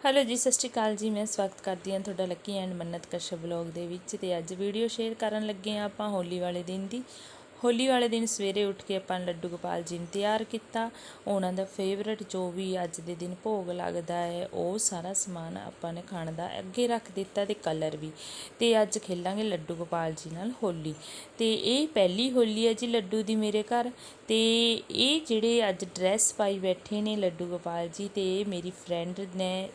Hello ਜੀ, ਸਤਿ ਸ਼੍ਰੀ ਅਕਾਲ ਜੀ। ਮੈਂ ਸਵਾਗਤ ਕਰਦੀ ਹਾਂ ਤੁਹਾਡਾ ਲੱਕੀ ਐਂਡ ਮੰਨਤ ਕਸ਼ਪ ਵਲੌਗ ਦੇ ਵਿੱਚ ਤੇ ਅੱਜ ਵੀਡੀਓ ਸ਼ੇਅਰ ਕਰਨ ਲੱਗੇ ਹਾਂ ਆਪਾਂ ਹੋਲੀ ਵਾਲੇ ਦਿਨ ਦੀ। ਹੋਲੀ ਵਾਲੇ ਦਿਨ ਸਵੇਰੇ ਉੱਠ ਕੇ ਆਪਾਂ ਲੱਡੂ ਗੋਪਾਲ ਜੀ ਨੂੰ ਤਿਆਰ ਕੀਤਾ। ਉਹਨਾਂ ਦਾ ਫੇਵਰਟ ਜੋ ਵੀ ਅੱਜ ਦੇ ਦਿਨ ਭੋਗ ਲੱਗਦਾ ਹੈ, ਉਹ ਸਾਰਾ ਸਮਾਨ ਆਪਾਂ ਨੇ ਖਾਣ ਦਾ ਅੱਗੇ ਰੱਖ ਦਿੱਤਾ ਤੇ ਕਲਰ ਵੀ। ਤੇ ਅੱਜ ਖੇਲਾਂਗੇ ਲੱਡੂ ਗੋਪਾਲ ਜੀ ਨਾਲ ਹੋਲੀ। ਤੇ ਇਹ ਪਹਿਲੀ ਹੋਲੀ ਹੈ ਜੀ ਲੱਡੂ ਦੀ ਮੇਰੇ ਘਰ। ਤੇ ਇਹ ਜਿਹੜੇ ਅੱਜ ਡਰੈਸ ਪਾਈ ਬੈਠੇ ਨੇ ਲੱਡੂ ਗੋਪਾਲ ਜੀ ਤੇ ਇਹ ਮੇਰੀ ਫਰੈਂਡ ਨੇ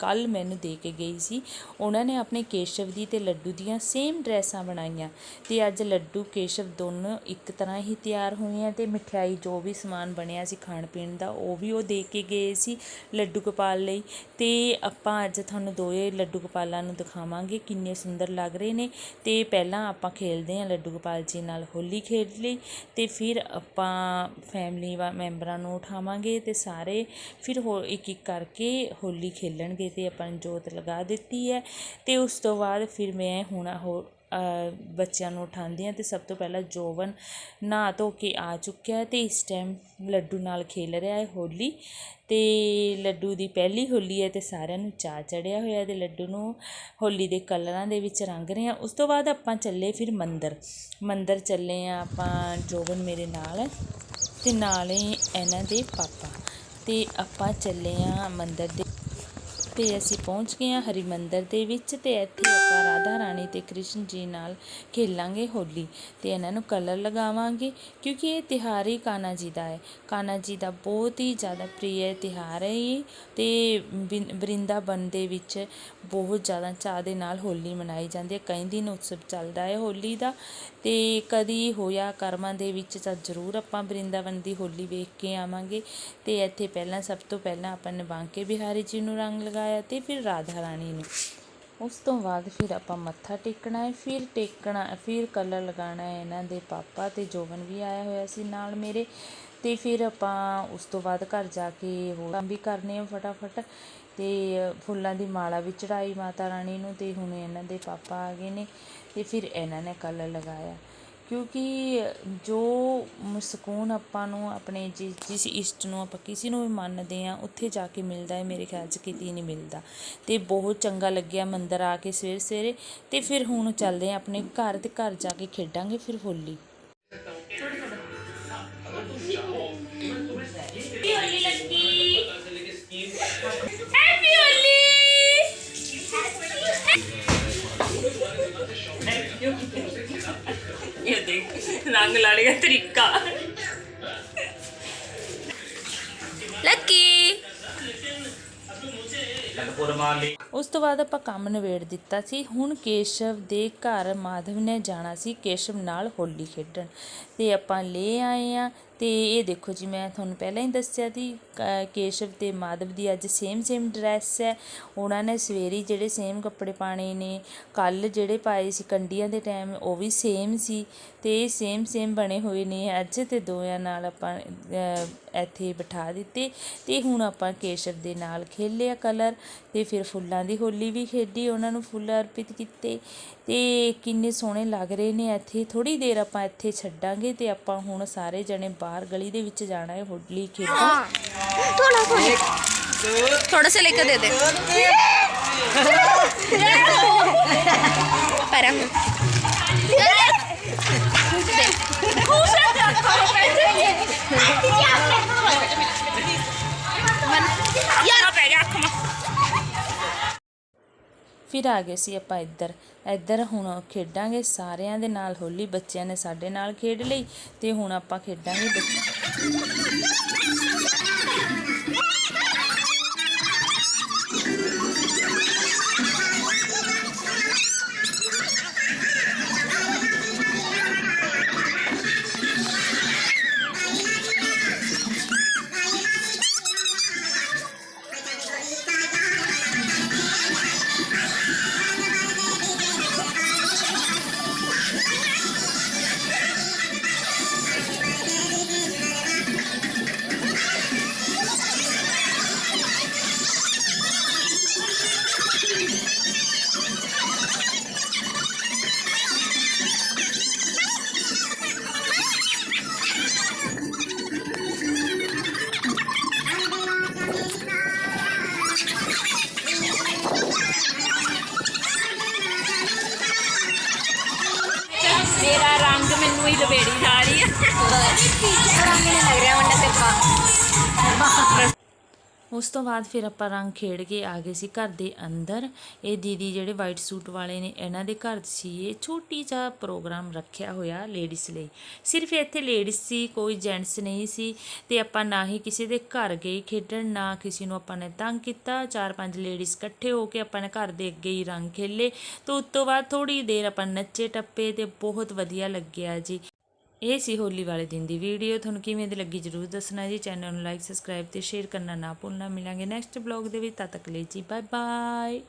ਕੱਲ ਮੈਨੂੰ ਦੇ ਕੇ ਗਈ ਸੀ। ਉਹਨਾਂ ਨੇ ਆਪਣੇ ਕੇਸ਼ਵ ਦੀ ਤੇ ਲੱਡੂ ਦੀਆਂ ਸੇਮ ਡਰੈਸਾਂ ਬਣਾਈਆਂ ਤੇ ਅੱਜ ਲੱਡੂ, ਕੇਸ਼ਵ ਦੋਨੋਂ ਇੱਕ ਤਰ੍ਹਾਂ ਹੀ ਤਿਆਰ ਹੋਏ ਆ ਤੇ ਮਠਿਆਈ ਜੋ ਵੀ ਸਮਾਨ ਬਣਿਆ ਸੀ ਖਾਣ ਪੀਣ ਦਾ, ਉਹ ਵੀ ਉਹ ਦੇ ਕੇ ਗਏ ਸੀ ਲੱਡੂ ਗੋਪਾਲ ਲਈ। ਤੇ ਆਪਾਂ ਅੱਜ ਤੁਹਾਨੂੰ ਦੋਏ ਲੱਡੂ ਗੋਪਾਲਾਂ ਨੂੰ ਦਿਖਾਵਾਂਗੇ ਕਿੰਨੇ ਸੁੰਦਰ ਲੱਗ ਰਹੇ ਨੇ। ਤੇ ਪਹਿਲਾਂ ਆਪਾਂ ਖੇਲਦੇ ਹਾਂ ਲੱਡੂ ਗੋਪਾਲ ਜੀ ਨਾਲ ਹੋਲੀ ਖੇਡ ਲਈ ਤੇ ਫਿਰ ਆਪਾਂ ਫੈਮਿਲੀ ਮੈਂਬਰਾਂ ਨੂੰ ਉਠਾਵਾਂਗੇ ਤੇ ਸਾਰੇ ਫਿਰ ਹੋ ਇੱਕ ਇੱਕ ਕਰਕੇ ਹੋਲੀ ਖੇਲਣਗੇ ਤੇ ਆਪਾਂ ਨੇ ਜੋਤ ਲਗਾ ਦਿੱਤੀ ਹੈ ਅਤੇ ਉਸ ਤੋਂ ਬਾਅਦ ਫਿਰ ਮੈਂ ਹੁਣ ਹੋ ਬੱਚਿਆਂ ਨੂੰ ਉਠਾਉਂਦੀ ਹਾਂ ਅਤੇ ਸਭ ਤੋਂ ਪਹਿਲਾਂ ਜੋਵਨ ਨਹਾ ਧੋ ਕੇ ਆ ਚੁੱਕਿਆ ਅਤੇ ਇਸ ਟਾਈਮ ਲੱਡੂ ਨਾਲ ਖੇਲ ਰਿਹਾ ਹੈ ਹੋਲੀ ਅਤੇ ਲੱਡੂ ਦੀ ਪਹਿਲੀ ਹੋਲੀ ਹੈ ਅਤੇ ਸਾਰਿਆਂ ਨੂੰ ਚਾਅ ਚੜਿਆ ਹੋਇਆ ਅਤੇ ਲੱਡੂ ਨੂੰ ਹੋਲੀ ਦੇ ਕਲਰਾਂ ਦੇ ਵਿੱਚ ਰੰਗ ਰਹੇ ਹਾਂ। ਉਸ ਤੋਂ ਬਾਅਦ ਆਪਾਂ ਚੱਲੇ ਫਿਰ ਮੰਦਰ। ਮੰਦਰ ਚੱਲੇ ਹਾਂ ਆਪਾਂ, ਜੋਵਨ ਮੇਰੇ ਨਾਲ ਹੈ ਤੇ ਨਾਲੇ ਇਹਨਾਂ ਦੇ ਪਾਪਾ। ਅਤੇ ਆਪਾਂ ਚੱਲੇ ਹਾਂ ਮੰਦਰ ਦੇ ਤੇ ਅਸੀਂ ਪਹੁੰਚ ਗਏ ਹਾਂ ਹਰੀ ਮੰਦਰ ਦੇ ਵਿੱਚ ਤੇ ਇੱਥੇ ਆਪਾਂ ਰਾਧਾ ਰਾਣੀ ਤੇ ਕ੍ਰਿਸ਼ਨ ਜੀ ਨਾਲ ਖੇਲਾਂਗੇ ਹੋਲੀ ਤੇ ਇਹਨਾਂ ਨੂੰ ਕਲਰ ਲਗਾਵਾਂਗੇ ਕਿਉਂਕਿ ਇਹ ਤਿਉਹਾਰ ਹੀ ਕਾਨਾ ਜੀ ਦਾ ਹੈ। ਕਾਨਾ ਜੀ ਦਾ ਬਹੁਤ ਹੀ ਜ਼ਿਆਦਾ ਪ੍ਰਿਯ ਤਿਉਹਾਰ ਹੈ ਇਹ ਤੇ ਬਿਨ- ਦੇ ਵਿੱਚ ਬਹੁਤ ਜ਼ਿਆਦਾ ਚਾਅ ਦੇ ਨਾਲ ਹੋਲੀ ਮਨਾਈ ਜਾਂਦੀ ਹੈ। ਕਈ ਦਿਨ ਉਤਸਵ ਚੱਲਦਾ ਹੈ ਹੋਲੀ ਦਾ ਤੇ ਕਦੀ ਹੋਇਆ ਕਰਮਾਂ ਦੇ ਵਿੱਚ ਤਾਂ ਜ਼ਰੂਰ ਆਪਾਂ ਬਰਿੰਦਾਬਨ ਦੀ ਹੋਲੀ ਵੇਖ ਕੇ ਆਵਾਂਗੇ ਤੇ ਇੱਥੇ ਪਹਿਲਾਂ ਸਭ ਤੋਂ ਪਹਿਲਾਂ ਆਪਾਂ ਨੇ ਬਾਂਕੇ ਬਿਹਾਰੀ ਜੀ ਨੂੰ ਰੰਗ ਲਗਾਇਆ ਤੇ ਫਿਰ ਰਾਧਾ ਰਾਣੀ ਨੂੰ। ਉਸ ਤੋਂ ਬਾਅਦ ਫਿਰ ਆਪਾਂ ਮੱਥਾ ਟੇਕਣਾ ਹੈ, ਫਿਰ ਟੇਕਣਾ, ਫਿਰ ਕਲਰ ਲਗਾਉਣਾ ਹੈ ਇਹਨਾਂ ਦੇ ਪਾਪਾ ਤੇ ਜੋਵਨ ਵੀ ਆਇਆ ਹੋਇਆ ਸੀ ਨਾਲ ਮੇਰੇ। ਤੇ ਫਿਰ ਆਪਾਂ ਉਸ ਤੋਂ ਬਾਅਦ ਘਰ ਜਾ ਕੇ ਹੋਰ ਕੰਮ ਵੀ ਕਰਨੇ ਆ ਫਟਾਫਟ। ਤੇ ਫੁੱਲਾਂ ਦੀ ਮਾਲਾ ਵੀ ਚੜਾਈ ਮਾਤਾ ਰਾਣੀ ਨੂੰ ਤੇ ਹੁਣ ਇਹਨਾਂ ਦੇ ਪਾਪਾ ਆ ਗਏ ਨੇ। ਤੇ ਫਿਰ ਇਹਨਾਂ ਨੇ ਕਲਰ ਲਗਾਇਆ। ਕਿਉਂਕਿ ਜੋ ਸਕੂਨ ਆਪਾਂ ਨੂੰ ਆਪਣੇ ਜਿਸ ਜਿਸ ਇਸ਼ਟ ਨੂੰ ਆਪਾਂ ਕਿਸੇ ਨੂੰ ਵੀ ਮੰਨਦੇ ਆ ਉੱਥੇ ਜਾ ਕੇ ਮਿਲਦਾ ਹੈ, ਮੇਰੇ ਖਿਆਲ 'ਚ ਕਿਤੇ ਨਹੀਂ ਮਿਲਦਾ। ਤੇ ਬਹੁਤ ਚੰਗਾ ਲੱਗਿਆ ਮੰਦਰ ਆ ਕੇ ਸਵੇਰੇ ਸਵੇਰੇ ਤੇ ਫਿਰ ਹੁਣ ਚੱਲਦੇ ਆ ਆਪਣੇ ਘਰ ਤੇ ਘਰ ਜਾ ਕੇ ਖੇਡਾਂਗੇ ਫਿਰ ਹੋਲੀ। ਰੰਗ ਲਾਣੇ ਦਾ ਤਰੀਕਾ। ਲੱਕੀ ਉਸ ਤੋਂ ਬਾਅਦ ਆਪਾਂ ਕੰਮ ਨਵੇੜ ਦਿੱਤਾ ਸੀ। ਹੁਣ ਕੇਸ਼ਵ ਦੇ ਘਰ ਮਾਧਵ ਨੇ ਜਾਣਾ ਸੀ ਕੇਸ਼ਵ ਨਾਲ ਹੋਲੀ ਖੇਡਣ। ਤੇ ਆਪਾਂ ਲੈ ਆਏ ਆ ਤੇ ਇਹ ਦੇਖੋ ਜੀ, ਮੈਂ ਤੁਹਾਨੂੰ ਪਹਿਲਾਂ ਹੀ ਦੱਸਿਆ ਸੀ ਕ- ਕੇਸ਼ਵ ਤੇ ਮਾਧਵ ਦੀ ਅੱਜ ਸੇਮ ਸੇਮ ਡਰੈਸ ਹੈ। ਉਹਨਾਂ ਨੇ ਸਵੇਰੀ ਜਿਹੜੇ ਸੇਮ ਕੱਪੜੇ ਪਾਣੇ ਨੇ ਕੱਲ ਜਿਹੜੇ ਪਾਏ ਸੀ ਕੰਡੀਆਂ ਦੇ ਟਾਈਮ ਉਹ ਵੀ ਸੇਮ ਸੀ ਤੇ ਸੇਮ ਸੇਮ ਬਣੇ ਹੋਏ ਨੇ। ਅੱਜ ਤੇ ਦੋਆਂ ਨਾਲ ਆਪਾਂ ਇੱਥੇ ਬਿਠਾ ਦਿੱਤੇ ਤੇ ਹੁਣ ਆਪਾਂ ਕੇਸ਼ਵ ਦੇ ਨਾਲ ਖੇਲਿਆ ਕਲਰ ਤੇ ਫਿਰ ਫੁੱਲਾਂ ਦੀ ਹੋਲੀ ਵੀ ਖੇਡੀ, ਉਹਨਾਂ ਨੂੰ ਫੁੱਲ ਅਰਪਿਤ ਕੀਤੇ। ਤੇ ਕਿੰਨੇ ਸੋਹਣੇ ਲੱਗ ਰਹੇ ਨੇ ਇੱਥੇ। ਥੋੜੀ ਦੇਰ ਆਪਾਂ ਇੱਥੇ ਛੱਡਾਂਗੇ ਤੇ ਆਪਾਂ ਹੁਣ ਸਾਰੇ ਜਣੇ ਬਾਹਰ ਗਲੀ ਦੇ ਵਿੱਚ ਜਾਣਾ ਹੈ ਹੋਡਲੀ ਖੇਡਣ। ਥੋੜਾ ਥੋੜਾ ਥੋੜਾ ਸੇ ਲੈ ਕੇ ਦੇ। ਦੇ ਪਰਾਂ ਯਾ ਫਿਰ ਆ ਗਏ ਸੀ ਆਪਾਂ ਇੱਧਰ। ਇੱਧਰ ਹੁਣ ਖੇਡਾਂਗੇ, ਸਾਰਿਆਂ ਦੇ ਨਾਲ, ਹੋਲੀ ਬੱਚਿਆਂ ਨੇ ਸਾਡੇ ਨਾਲ ਖੇਡ ਲਈ ਤੇ ਹੁਣ ਆਪਾਂ ਖੇਡਾਂਗੇ ഇത് പേടി താടിയ ਉਸ ਤੋਂ ਬਾਅਦ ਫਿਰ ਆਪਾਂ ਰੰਗ ਖੇਡ ਕੇ ਆ ਗਏ ਸੀ ਘਰ ਦੇ ਅੰਦਰ। ਇਹ ਦੀਦੀ ਜਿਹੜੇ ਵਾਈਟ ਸੂਟ ਵਾਲੇ ਨੇ, ਇਹਨਾਂ ਦੇ ਘਰ ਸੀ ਇਹ ਛੋਟੀ ਜਿਹਾ ਪ੍ਰੋਗਰਾਮ ਰੱਖਿਆ ਹੋਇਆ ਲੇਡੀਜ਼ ਲਈ। ਸਿਰਫ ਇੱਥੇ ਲੇਡੀਜ਼ ਸੀ, ਕੋਈ ਜੈਂਟਸ ਨਹੀਂ ਸੀ ਤੇ ਆਪਾਂ ਨਾ ਹੀ ਕਿਸੇ ਦੇ ਘਰ ਗਏ ਖੇਡਣ, ਨਾ ਕਿਸੇ ਨੂੰ ਆਪਾਂ ਨੇ ਤੰਗ ਕੀਤਾ। ਚਾਰ ਪੰਜ ਲੇਡੀਜ਼ ਇਕੱਠੇ ਹੋ ਕੇ ਆਪਾਂ ਨੇ ਘਰ ਦੇ ਅੱਗੇ ਹੀ ਰੰਗ ਖੇਲੇ। ਤੇ ਉਸ ਤੋਂ ਬਾਅਦ ਥੋੜੀ ਦੇਰ ਆਪਾਂ ਨੱਚੇ ਟੱਪੇ ਤੇ ਬਹੁਤ ਵਧੀਆ ਲੱਗਿਆ ਜੀ। ਇਹ ਸੀ ਹੋਲੀ ਵਾਲੇ ਦਿਨ ਦੀ ਵੀਡੀਓ। ਤੁਹਾਨੂੰ ਕਿਵੇਂ ਦੀ ਲੱਗੀ ਜਰੂਰ ਦੱਸਣਾ ਜੀ। ਚੈਨਲ ਨੂੰ ਲਾਈਕ ਸਬਸਕ੍ਰਾਈਬ ਤੇ ਸ਼ੇਅਰ ਕਰਨਾ ਨਾ ਭੁੱਲਣਾ। ਮਿਲਾਂਗੇ ਨੈਕਸਟ ਬਲੌਗ ਦੇ ਵਿੱਚ। ਤਦ ਤੱਕ ਲਈ ਜੀ ਬਾਏ ਬਾਏ